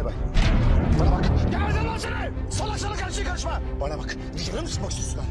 Bay bay. Bana bak. Gelmedin lan seni. Salak salak her şeye karışma. Bana bak. Dişine mi sıkmak istiyorsun lan?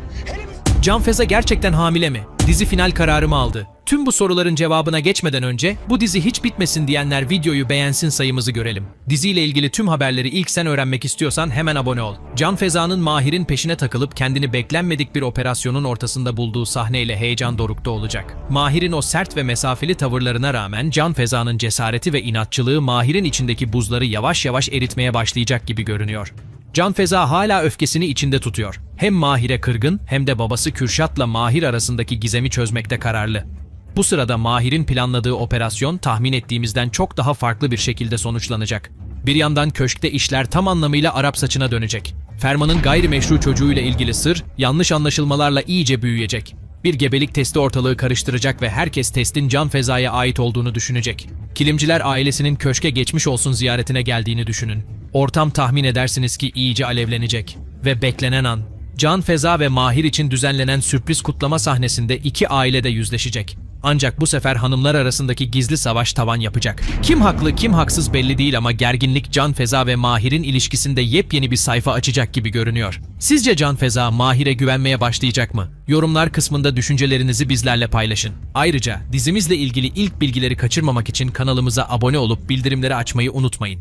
Can Feza gerçekten hamile mi? Dizi final kararı mı aldı? Tüm bu soruların cevabına geçmeden önce bu dizi hiç bitmesin diyenler videoyu beğensin sayımızı görelim. Diziyle ilgili tüm haberleri ilk sen öğrenmek istiyorsan hemen abone ol. Can Feza'nın Mahir'in peşine takılıp kendini beklenmedik bir operasyonun ortasında bulduğu sahneyle heyecan dorukta olacak. Mahir'in o sert ve mesafeli tavırlarına rağmen Can Feza'nın cesareti ve inatçılığı Mahir'in içindeki buzları yavaş yavaş eritmeye başlayacak gibi görünüyor. Can Feza hala öfkesini içinde tutuyor. Hem Mahir'e kırgın hem de babası Kürşat'la Mahir arasındaki gizemi çözmekte kararlı. Bu sırada Mahir'in planladığı operasyon tahmin ettiğimizden çok daha farklı bir şekilde sonuçlanacak. Bir yandan köşkte işler tam anlamıyla Arap saçına dönecek. Ferman'ın gayrimeşru çocuğuyla ilgili sır yanlış anlaşılmalarla iyice büyüyecek. Bir gebelik testi ortalığı karıştıracak ve herkes testin Can Feza'ya ait olduğunu düşünecek. Kilimciler ailesinin köşke geçmiş olsun ziyaretine geldiğini düşünün. Ortam tahmin edersiniz ki iyice alevlenecek. Ve beklenen an, Can Feza ve Mahir için düzenlenen sürpriz kutlama sahnesinde iki aile de yüzleşecek. Ancak bu sefer hanımlar arasındaki gizli savaş tavan yapacak. Kim haklı kim haksız belli değil ama gerginlik Can Feza ve Mahir'in ilişkisinde yepyeni bir sayfa açacak gibi görünüyor. Sizce Can Feza Mahir'e güvenmeye başlayacak mı? Yorumlar kısmında düşüncelerinizi bizlerle paylaşın. Ayrıca dizimizle ilgili ilk bilgileri kaçırmamak için kanalımıza abone olup bildirimleri açmayı unutmayın.